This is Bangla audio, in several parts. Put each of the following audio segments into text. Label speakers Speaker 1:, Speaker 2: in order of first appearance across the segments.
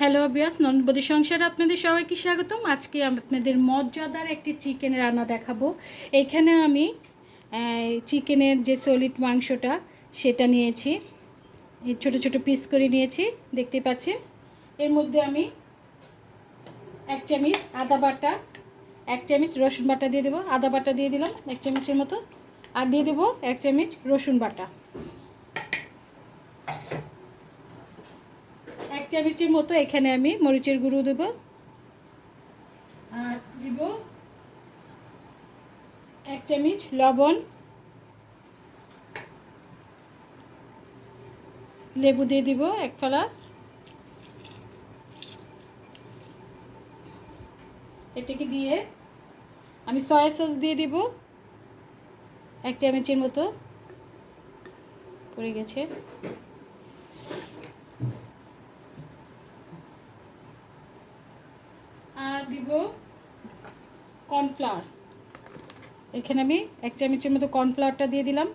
Speaker 1: হ্যালো বিয়াস ননবদি সংসারে আপনাদের সবাইকে স্বাগতম। আজকে আপনাদের মজাদার একটি চিকেন রান্না দেখাবো। এইখানে আমি চিকেনের যে সলিড মাংসটা, সেটা নিয়েছি। ছোট ছোট পিস করে নিয়েছি, দেখতে পাচ্ছেন? এর মধ্যে আমি এক চামচ আদা বাটা, এক চামচ রসুন বাটা দিয়ে দেবো। আদা বাটা দিয়ে দিলাম, এক চামচের মতো। আর দিয়ে দেবো এক চামচ রসুন বাটা। চামচের মতো এখানে আমি মরিচের গুঁড়ো দেব। আর দিব এক চামচ লবণ, লেবু দিয়ে দিব এক ফলা। এটাকে দিয়ে আমি সয়া সস দিয়ে দিব। এক চামচের মতো। পড়ে গেছে আর দিব কর্নফ্লাওয়ার এখানে আমি এক চামচের মতো কর্নফ্লাওয়ারটা দিয়ে দিলাম।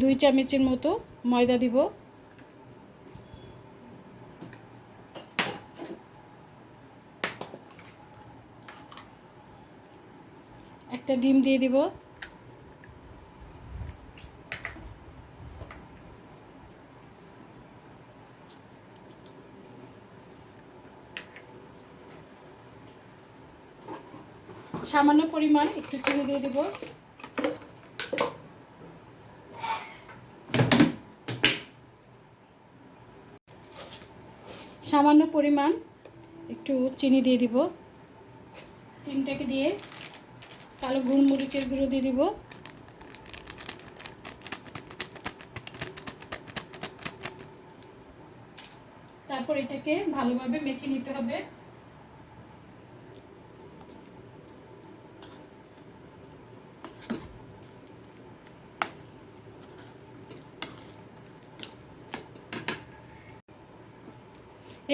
Speaker 1: দুই চামচের মতো ময়দা দিব। একটা ডিম দিয়ে দিব। সামান্য পরিমাণ একটু চিনি দিয়ে দেব। সামান্য পরিমাণ একটু চিনি দিয়ে দিব। চিনিটাকে দিয়ে কালো গুড়মরিচের গুঁড়ো দিয়ে দিব। তারপর এটাকে ভালোভাবে মেখে নিতে হবে।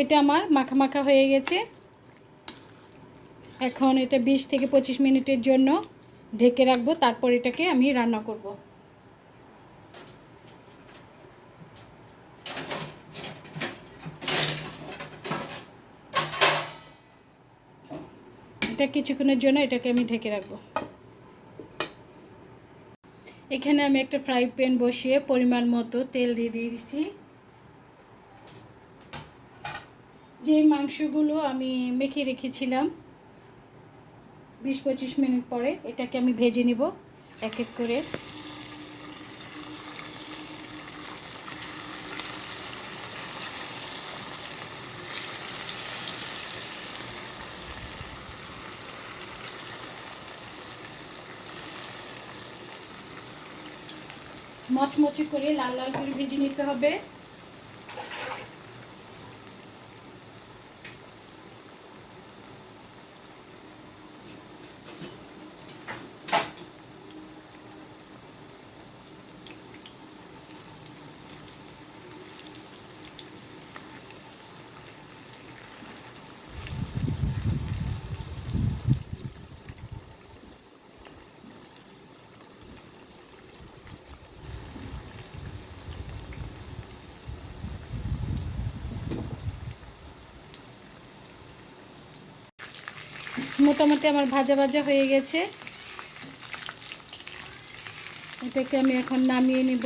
Speaker 1: এটা আমার মাখা মাখা হয়ে গেছে। এখন এটা বিশ থেকে পঁচিশ মিনিটের জন্য ঢেকে রাখব, তারপর এটাকে আমি রান্না করব। এটা কিছুক্ষণের জন্য এটাকে আমি ঢেকে রাখব। এখানে আমি একটা ফ্রাই প্যান বসিয়ে পরিমাণ মতো তেল দিয়ে দিয়েছি। যে মাংসগুলো আমি মেখে রেখেছিলাম, বিশ পঁচিশ মিনিট পরে এটাকে আমি ভেজে নিব এক এক করে। মচমচে করে লাল লাল করে ভেজে নিতে হবে। মোটামুটি আমার ভাজা ভাজা হয়ে গেছে। এটাকে আমি এখন নামিয়ে নিব।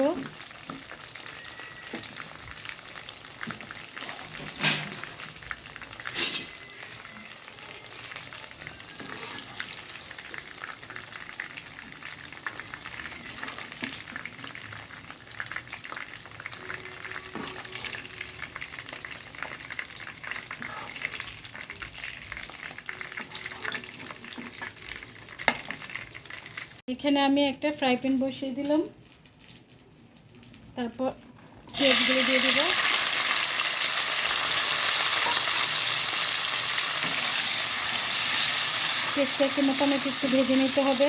Speaker 1: এখানে আমি একটা ফ্রাই প্যান বসিয়ে দিলাম। তারপর পেঁয়াজগুলো দিয়ে দেবো। পেঁয়াজটাকে মোটামুটি একটু ভেজে নিতে হবে।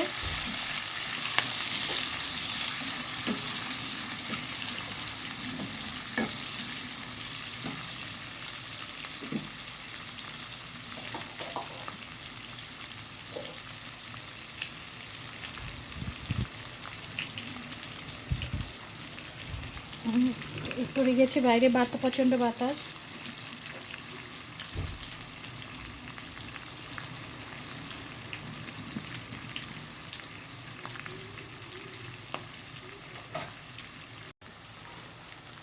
Speaker 1: পড়ে গেছে বাইরে বাতা প্রচণ্ড বাতাস।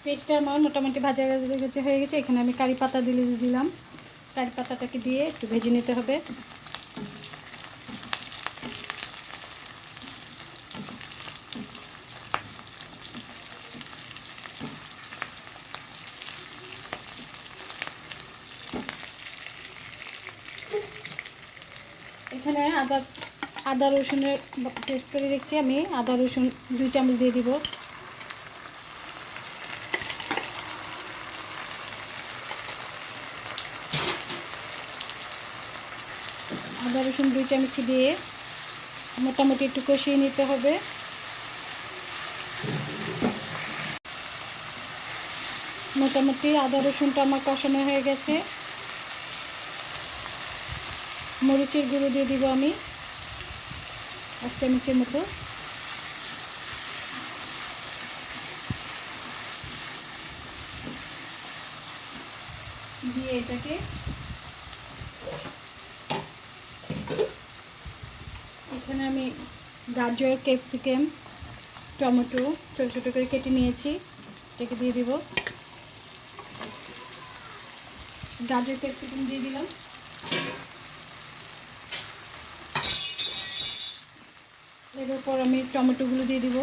Speaker 1: পেস্টটা আমার মোটামুটি ভাজা গেছে হয়ে গেছে, এখানে আমি কারি পাতা দিলে দিলাম। কারি পাতাটাকে দিয়ে একটু ভেজে নিতে হবে এখানে আদা আদা রসুনের টেস্ট করে দেখছি আমি। আদা রসুন দুই চামচ দিয়ে দিব। আদা রসুন দুই চামচ দিয়ে মোটামুটি একটু কষিয়ে নিতে হবে। মোটামুটি আদা রসুনটা আমার কষানো হয়ে গেছে। মরিচের গুঁড়ো দিয়ে দিব আমি। এক চামচের মতো। দিয়ে এটাকে এখানে আমি গাজর, ক্যাপসিকাম, টমেটো ছোটো ছোটো করে কেটে নিয়েছি। এটাকে দিয়ে দিব। গাজর, ক্যাপসিকাম দিয়ে দিলাম। এর উপর আমি টমেটোগুলো দিয়ে দিব।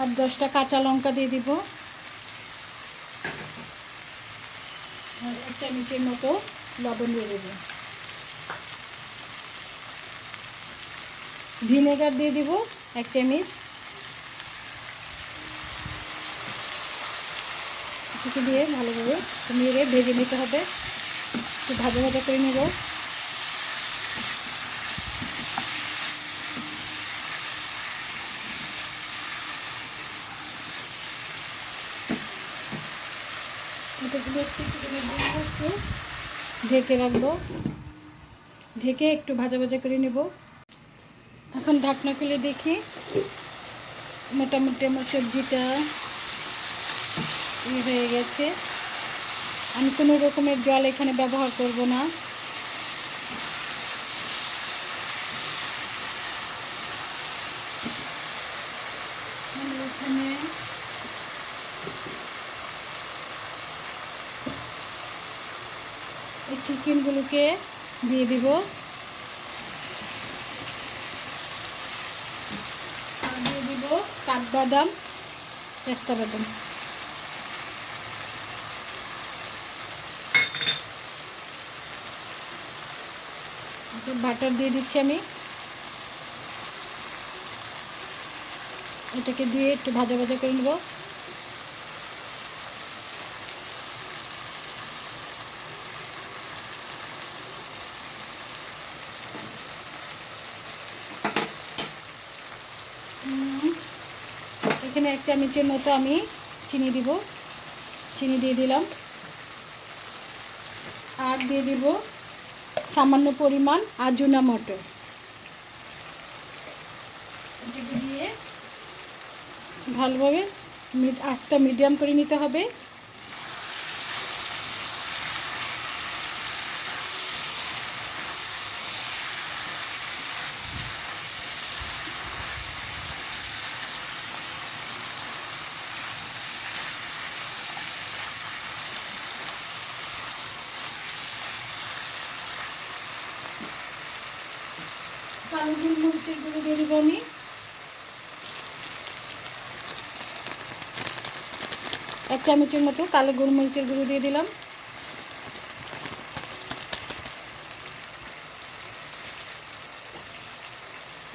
Speaker 1: আর দশটা কাঁচা লঙ্কা দিয়ে দিব। আর এক চামচের মতো লবণ দিয়ে দেব। ভিনেগার দিয়ে দিব এক চামচ। কিছু দিয়ে ভালোভাবে নেড়ে ভেজে নিতে হবে। একটু ভাজা ভাজা করে নেব। ঢেকে রাখব। ঢেকে একটু ভাজা ভাজা করে নেব। এখন ঢাকনা খুলে দেখি। মোটামুটি আমার সবজিটা ই হয়ে গেছে। আমি কোনো রকমের জল এখানে ব্যবহার করব না। এখানে এই চিকেনগুলোকে দিয়ে দিব। দিয়ে দিব কাঠবাদাম, পেস্তা বাদাম। বাটার দিয়ে দিচ্ছি আমি। এটাকে দিয়ে একটু ভাজা ভাজা করে নেব। এখানে এক চামচের মতো আমি চিনি দিব। চিনি দিয়ে দিলাম। আর দিয়ে দিব সামান্য পরিমাণ আজুনা মটর। ভালোভাবে আঁচটা মিডিয়াম করে নিতে হবে। কালো গোলমরিচের গুঁড়ো দিয়ে দেবো আমি। এক চামচের মতো কালো গোলমরিচের গুঁড়ো দিয়ে দিলাম।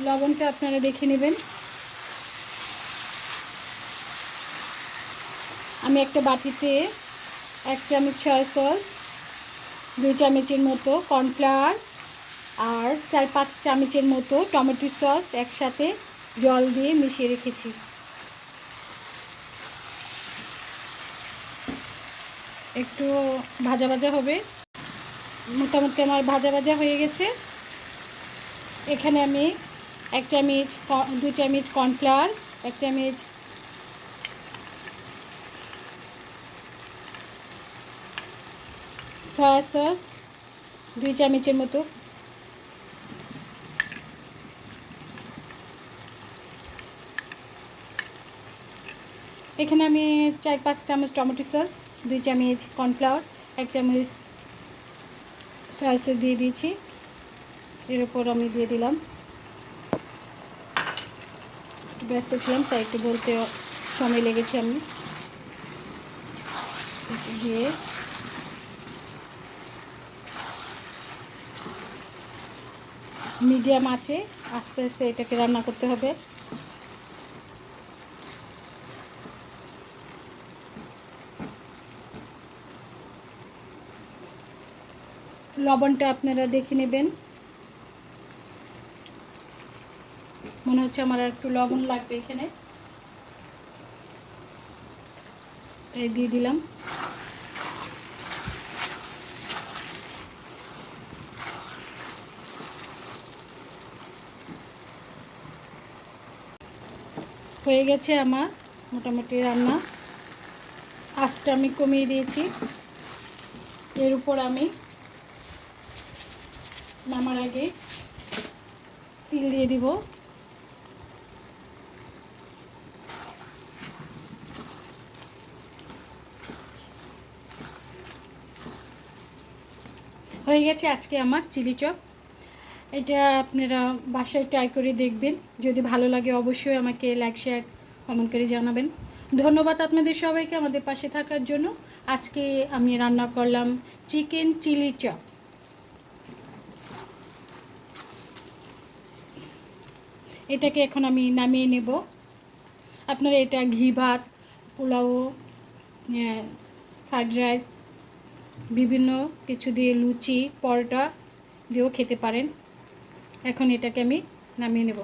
Speaker 1: লবণটা আপনারা দেখে নেবেন। আমি একটা বাটিতে এক চামচ সয়া সস, দুই চামচের মতো কর্নফ্লাওয়ার আর চার পাঁচ চামচের মতো টমেটো সস একসাথে জল দিয়ে মিশিয়ে রেখেছি। একটু ভাজা ভাজা হবে। মোটামুটি আমার ভাজা ভাজা হয়ে গেছে। এখানে আমি এক চামচ দু চামচ কর্নফ্লাওয়ার, এক চামচ সয়া সস, দুই চামচের মতো এখানে আমি চার পাঁচ চামচ টমেটো সস, দুই চামচ কর্নফ্লাওয়ার, এক চামচ সয়া সস দিয়ে দিয়েছি। এর উপর আমি দিয়ে দিলাম। একটু ব্যস্ত ছিলাম, তাই একটু বলতে সময় লেগেছে আমি। দিয়ে মিডিয়াম আছে, আস্তে আস্তে এটাকে রান্না করতে হবে। লবণটা আপনারা দেখে নেবেন। মনে হচ্ছে আমার একটু লবণ লাগবে এখানে। এই দিয়ে দিলাম। হয়ে গেছে আমার মোটামুটি রান্না। আঁচটা আমি কমিয়ে দিয়েছি। এর উপর আমি নামার আগে তিল দিয়ে দিব। হয়ে গেছে আজকে আমার চিলি চপ। এটা আপনারা বাসায় ট্রাই করে দেখবেন। যদি ভালো লাগে অবশ্যই আমাকে লাইক, শেয়ার, কমেন্ট করে জানাবেন। ধন্যবাদ আপনাদের সবাইকে আমাদের পাশে থাকার জন্য। আজকে আমি রান্না করলাম চিকেন চিলি চপ। এটাকে এখন আমি নামিয়ে নেব। আপনারা এটা ঘি ভাত, পোলাও ফ্রাইড রাইস, বিভিন্ন কিছু দিয়ে লুচি, পরোটা দিয়েও খেতে পারেন। এখন এটাকে আমি নামিয়ে নেব।